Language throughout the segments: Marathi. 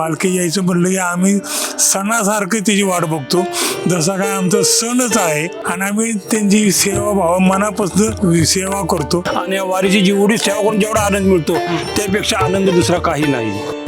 पालखी यायचं म्हणलं की आम्ही सणासारखं त्याची वाट बघतो. जसा काय आमचा सणच आहे आणि आम्ही त्यांची सेवा भाव मनापासून सेवा करतो. आणि वारीची जेवढी सेवा करून जेवढा आनंद मिळतो त्यापेक्षा आनंद दुसरा काही नाही.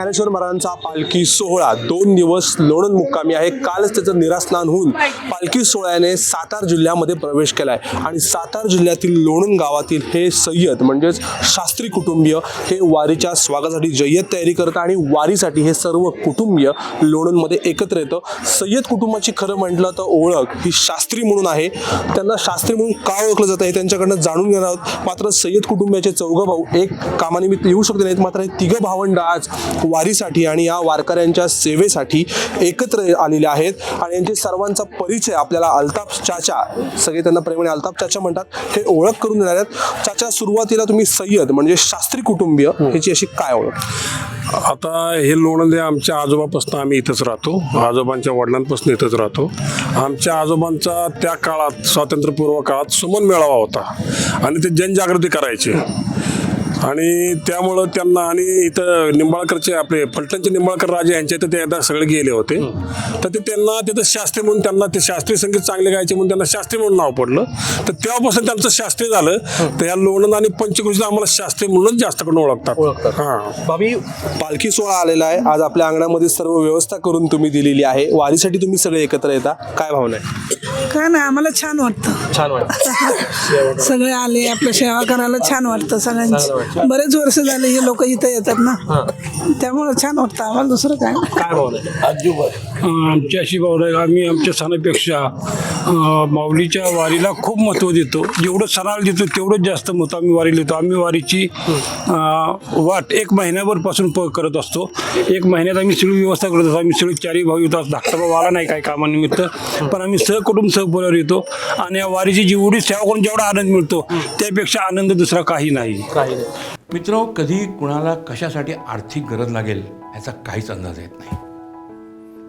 ज्ञानेश्वर महाराजांचा पालखी सोहळा. दोन दिवस लोणंद मुक्कामी आहे. कालच त्याचं निरास्नान होऊन पालखी सोहळ्याने सातारा जिल्ह्यामध्ये प्रवेश केला आहे आणि सातारा जिल्ह्यातील लोणंद गावातील हे सय्यद म्हणजेच शास्त्री कुटुंबीय हे वारीच्या स्वागतासाठी जय्यत तयारी करतं आणि वारीसाठी हे सर्व कुटुंबीय लोणंदमध्ये एकत्र येतं. सय्यद कुटुंबाची खरं म्हटलं तर ओळख ही शास्त्री म्हणून आहे. त्यांना शास्त्री म्हणून का ओळखलं जातं हे त्यांच्याकडनं जाणून घेणार आहोत. मात्र सय्यद कुटुंबियाचे चौघं भाऊ एक कामानिमित्त येऊ शकले नाहीत. मात्र हे तिघं भावंड आज वारीसाठी आणि या वारकऱ्यांच्या सेवेसाठी एकत्र आलेले आहेत. आणि यांचे सर्वांचा परिचय आपल्याला अल्ताफ चाचा सगळे त्यांना प्रेमाने अल्ताफ चाचा म्हणतात. हे ओळख करून देणार आहेत. चाचा सुरुवातीला तुम्ही सय्यद म्हणजे शास्त्री कुटुंबीय ह्याची अशी काय ओळख? आता हे लोणंदे आमच्या आजोबापासून आम्ही इथंच राहतो. आजोबांच्या वडिलांपासून इथंच राहतो. आमच्या आजोबांचा त्या काळात स्वातंत्र्यपूर्व काळात सुमन मेळावा होता. आणि ते जनजागृती करायचे. आणि त्यामुळं त्यांना आणि इथं निंबाळकरचे आपले फलटणचे निंबाळकर राजे यांच्या इथं ते एकदा सगळे गेले होते. तर ते त्यांना तिथं शास्त्री म्हणून त्यांना ते शास्त्रीय संगीत चांगले गायचे म्हणून त्यांना शास्त्री म्हणून नाव पडलं. तर तेव्हापासून त्यांचं शास्त्रीय झालं. तर या लोणंद आणि पंचकृषीला आम्हाला शास्त्री म्हणूनच जास्त करून ओळखतात. हां. बाबी पालखी सोहळा आलेला आहे. आज आपल्या अंगणामध्ये सर्व व्यवस्था करून तुम्ही दिलेली आहे. वारीसाठी तुम्ही सगळे एकत्र येता. काय भावना आहे? काय नाही आम्हाला छान वाटतं. छान वाटतं. सगळे आले आपलं सेवा करायला छान वाटतं सगळ्यांची. बरेच वर्ष झाले हे लोक इथं येतात ना. त्यामुळे छान वाटतं. आम्हाला दुसरं काय. काय भावना आहे? आमची अशी भावना आहे आम्ही आमच्या सणापेक्षा माऊलीच्या वारीला खूप महत्त्व देतो. जेवढं सणाला देतो तेवढंच जास्त महत्त्व आम्ही वारीला देतो. आम्ही वारीची वाट एक महिन्याभरपासून प करत असतो. एक महिन्यात आम्ही सगळी व्यवस्था करत असतो. आम्ही सगळी चारही भाऊ येतो धाकटा भाऊ आला नाही काही कामानिमित्त. पण आम्ही सहकुटुंब सहपरिवार येतो. आणि या वारीची जेवढी सेवा करून जेवढा आनंद मिळतो त्यापेक्षा आनंद दुसरा काही नाही. काही नाही. मित्र कधी कुणाला कशासाठी आर्थिक गरज लागेल याचा काहीच अंदाज येत नाही.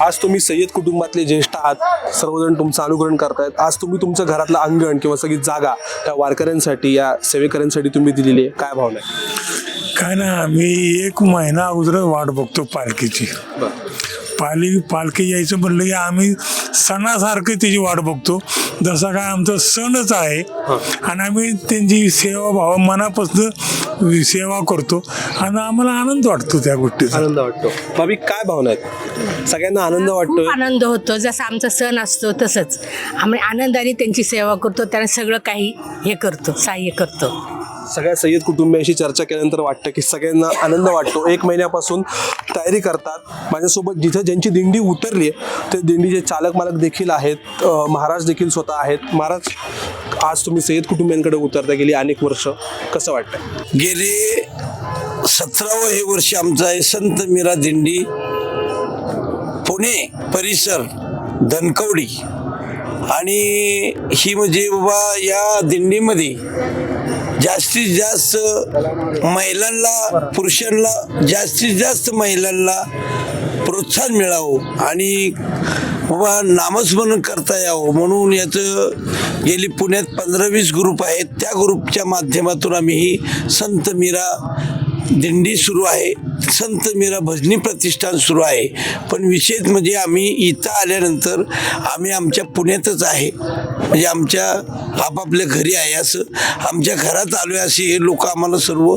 आज तुम्ही सय्यद कुटुंबातले ज्येष्ठ आहात सर्वजण तुमचं अनुकरण करतायत. आज तुम्ही तुमचं घरातलं अंगण किंवा सगळी जागा त्या वारकऱ्यांसाठी या सेवेकऱ्यांसाठी तुम्ही दिलेली आहे. काय भावना आहे? काय ना आम्ही एक महिना अगोदर वाट बघतो पालखीची. पाली पालखी यायचं म्हणलं की आम्ही सणासारखं त्याची वाट बघतो. जसा काय आमचा सणच आहे. आणि आम्ही त्यांची सेवा भाव मनापासून सेवा करतो. आणि आम्हाला आनंद वाटतो त्या गोष्टीचा. आनंद वाटतो. भाभी काय भावना आहेत? सगळ्यांना आनंद वाटतो आनंद होतो. जसा आमचा सण असतो तसंच. आम्ही आनंदाने त्यांची सेवा करतो. त्यांना सगळं काही हे करतो सहाय्य करतो. सगळ्या सय्यद कुटुंबियांशी चर्चा केल्यानंतर वाटतं की सगळ्यांना आनंद वाटतो. एक महिन्यापासून तयारी करतात. माझ्यासोबत जिथं ज्यांची दिंडी उतरली आहे ते दिंडीचे चालक मालक देखील आहेत. महाराज देखील स्वतः आहेत. महाराज आज तुम्ही सय्यद कुटुंबियांकडे उतरता गेली अनेक वर्ष. कसं वाटतं गेले सतरावं हे वर्ष आमचं आहे. संत मीरा दिंडी पुणे परिसर धनकवडी. आणि ही म्हणजे बाबा या दिंडीमध्ये जास्तीत जास्त महिलांना पुरुषांना जास्तीत जास्त महिलांना प्रोत्साहन मिळावं आणि बाबा नामस्मरण करता यावं. म्हणून याचं गेली पुण्यात पंधरा वीस ग्रुप आहेत. त्या ग्रुपच्या माध्यमातून आम्ही ही संत मीरा दिंडी सुरू आहे. संत मीरा भजनी प्रतिष्ठान सुरू आहे. पण विशेष म्हणजे आम्ही इथं आल्यानंतर आम्ही आमच्या पुण्यातच आहे. म्हणजे आमच्या आपापल्या घरी आहे असं. आमच्या घरात आलो आहे असे हे लोक आम्हाला सर्व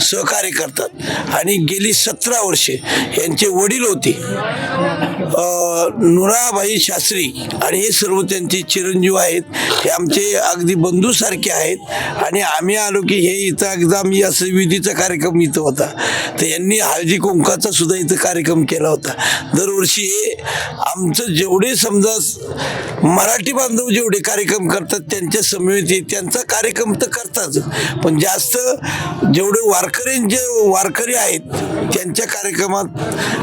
सहकार्य करतात. आणि गेली सतरा वर्षे यांचे वडील होते. नुराबाई शास्त्री आणि हे सर्व त्यांचे चिरंजीव आहेत. हे आमचे अगदी बंधूसारखे आहेत. आणि आम्ही आलो की हे इथं अगदा आम्ही असं विधीचा कार्यक्रम इथं होता. तर यांनी हळदी कुंकाचा सुद्धा इथं कार्यक्रम केला होता. दरवर्षी हे आमचं जेवढे समजा मराठी बांधव जेवढे कार्यक्रम करतात त्यांच्या समिती त्यांचा कार्यक्रम तर करतात पण जास्त जेवढे वारकऱ्यांचे वारकरी आहेत त्यांच्या कार्यक्रमात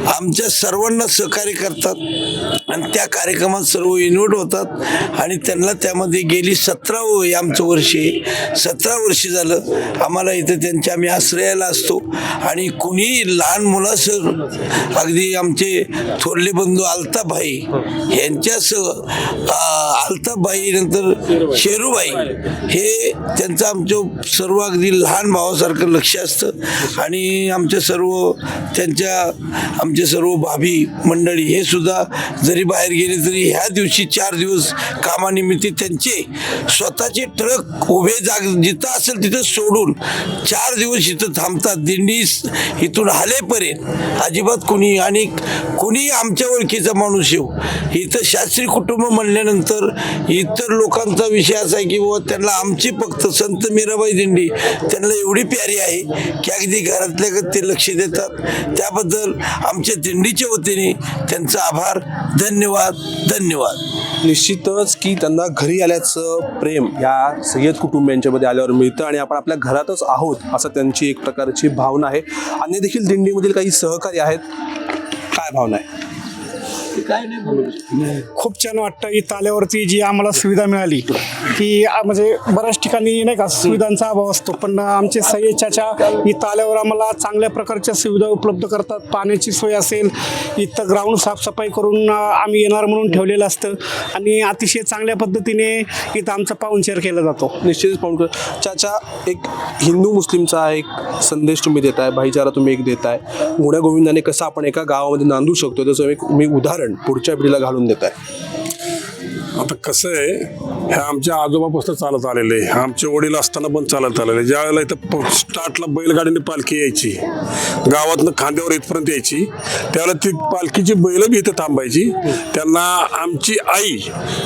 आमच्या सर्वांना सहकार्य करतात आणि त्या कार्यक्रमात सर्व इन्व्हॉल्ड होतात आणि त्यांना त्यामध्ये गेली सतरा आमचं वर्षी सतरा वर्षी झालं आम्हाला इथं त्यांच्या आम्ही आश्रयाला असतो आणि कुणी लहान मुलासह अगदी आमचे थोरले बंधू आलताबाई यांच्यासह आलताबाई नंतर शेरूबाई हे त्यांचं आमचं सर्व अगदी लहान भावासारखं लक्ष असतं. आणि आमच्या सर्व त्यांच्या आमचे सर्व भाभी मंडळी हे सुद्धा जरी बाहेर गेले तरी ह्या दिवशी चार दिवस कामानिमित्त त्यांचे स्वतःचे ट्रक उभे जाग जिथं असेल तिथं सोडून चार दिवस इथं थांबतात. दिंडी इथून इथून हालेपर्यंत अजिबात कुणी आणि कुणी आमच्या ओळखीचा माणूस येऊ. इथं शास्त्री कुटुंब म्हणल्यानंतर इतर लोकांचा विषय असा आहे की बाबा त्यांना आमची फक्त संत मीराबाई दिंडी त्यांना एवढी प्यारी आहे की अगदी घरातल्या ते लक्ष देतात. त्याबद्दल आमच्या दिंडीच्या वतीने त्यांचा आभार धन्यवाद धन्यवाद. निश्चितच की त्यांना घरी आल्याचं प्रेम या सय्यद कुटुंबियांच्यामध्ये आल्यावर मिळतं आणि आपण आपल्या घरातच आहोत असं त्यांची एक प्रकारची भावना आहे. आणि देखील दिंडीमधील काही सहकारी आहेत. काय भावना आहे? खूप छान वाटतं इथं आल्यावरती जी आम्हाला सुविधा मिळाली की आ- म्हणजे बऱ्याच ठिकाणी नाही का सुविधांचा अभाव असतो पण आमचे सय्यद चाचा इथं आल्यावर आम्हाला चांगल्या प्रकारच्या सुविधा उपलब्ध करतात पाण्याची सोय असेल इथं ग्राउंड साफसफाई करून आ, आम्ही येणार म्हणून ठेवलेलं असतं आणि अतिशय चांगल्या पद्धतीने इथं आमचा पाहुणचार केला जातो. निश्चितच पाहून चाचा एक हिंदू मुस्लिमचा एक संदेश तुम्ही देताय भाईचारा तुम्ही एक देताय. गुण्या गोविंदाने कसं आपण एका गावामध्ये नांदू शकतो त्याचं एक मी उदाहरण पुढच्या पिढीला घालून देत आहे. आता कसं आहे हे आमच्या आजोबापासून चालत आलेले आहे. आमचे वडील असताना पण चालत आलेले ज्या वेळेला इथं स्टार्टला बैलगाडीने पालखी यायची गावातनं खांद्यावर इथपर्यंत यायची त्यावेळेला ती पालखीची बैल बी इथं थांबायची. त्यांना आमची आई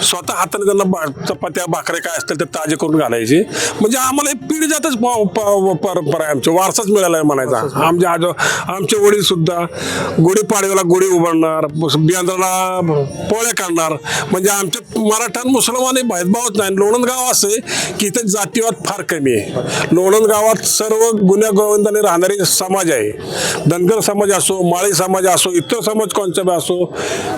स्वतः हाताने त्यांना बा चपात्या भाकऱ्या काय असतील ते ताजे करून घालायचे. म्हणजे आम्हाला हे पिढी जातच प- प- परंपरा आहे आमच्या वारसाच मिळाला आहे म्हणायचा. आमच्या आजो आमचे वडील सुद्धा गुढीपाडव्याला गुढी उभारणार बियांद्राला पोळ्या काढणार. म्हणजे आमच्या मराठा मुसलमान हे भेदभावच नाही. लोणंद गाव असं आहे की इथं जातीवाद फार कमी आहे. लोणंद गावात सर्व गुन्ह्या गोविंदाने राहणारे समाज आहे. धनगर समाज असो माळी समाज असो इतर समाज कोणचा असो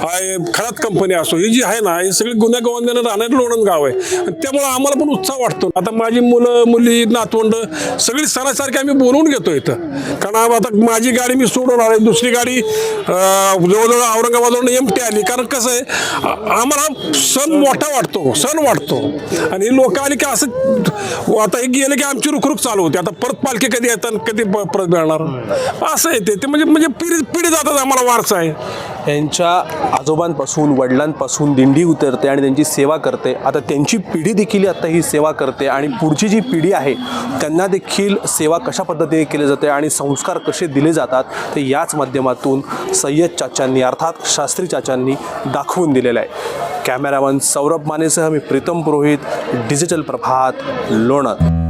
आहे खरात कंपनी असो ही जी आहे ना हे सगळी गुन्ह्या गोविंदाने राहणारे लोणंद गाव आहे त्यामुळे आम्हाला पण उत्साह वाटतो आता माझी मुलं मुली नातवंड सगळी सणासारखी आम्ही बोलवून घेतो इथं. कारण आता माझी गाडी मी सोडून आहे दुसरी गाडी जवळजवळ औरंगाबादवरून एमटी आली. कारण कसं आहे आम्हाला सण मोठा वाटतो सण वाटतो. आणि लोक आले की असं आता हे गेलं की आमची रुखरुख चालू होते. आता परत पालखी कधी येतात कधी परत मिळणार? असं येते ते. ते म्हणजे म्हणजे पिढी पिढी जातात आम्हाला वारसा आहे. यांच्या आजोबांपासून वडिलांपासून दिंडी उतरते आणि त्यांची सेवा करते. आता त्यांची पिढी देखील आता ही सेवा करते आणि पुढची जी पिढी आहे त्यांना देखील सेवा कशा पद्धतीने केली जाते आणि संस्कार कसे दिले जातात ते याच माध्यमातून सय्यद चाचांनी अर्थात शास्त्री चाचांनी दाखवून दिलेलं आहे. कॅमेरामन सौरभ मानेसह मी प्रीतम पुरोहित डिजिटल प्रभात लोणंद